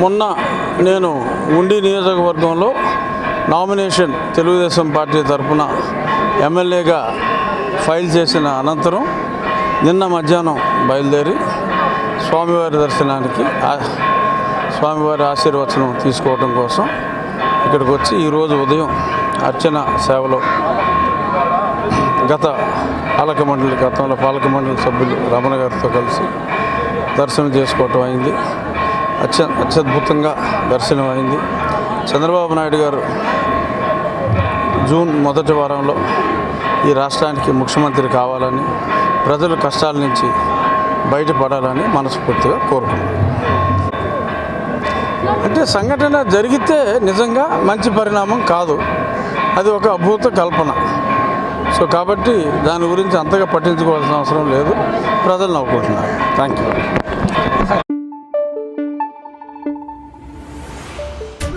మొన్న నేను ఉండి నియోజకవర్గంలో నామినేషన్ తెలుగుదేశం పార్టీ తరఫున ఎమ్మెల్యేగా ఫైల్ చేసిన అనంతరం నిన్న మధ్యాహ్నం బయలుదేరి స్వామివారి దర్శనానికి స్వామివారి ఆశీర్వచనం తీసుకోవడం కోసం ఇక్కడికి వచ్చి ఈరోజు ఉదయం అర్చన సేవలో గత పాలక మండలి గతంలో పాలక మండలి సభ్యులు రమణ గారితో కలిసి దర్శనం చేసుకోవటం అయింది. అత్య అత్యద్భుతంగా దర్శనం అయింది చంద్రబాబు నాయుడు గారు జూన్ మొదటి వారంలో ఈ రాష్ట్రానికి ముఖ్యమంత్రి కావాలని ప్రజల కష్టాల నుంచి బయటపడాలని మనస్ఫూర్తిగా కోరుకున్నాను అంటే సంఘటన జరిగితే నిజంగా మంచి పరిణామం కాదు. అది ఒక అద్భుత కల్పన. సో కాబట్టి దాని గురించి అంతగా పట్టించుకోవాల్సిన అవసరం లేదు. ప్రజలు నవ్వుకుంటున్నారు. Thank you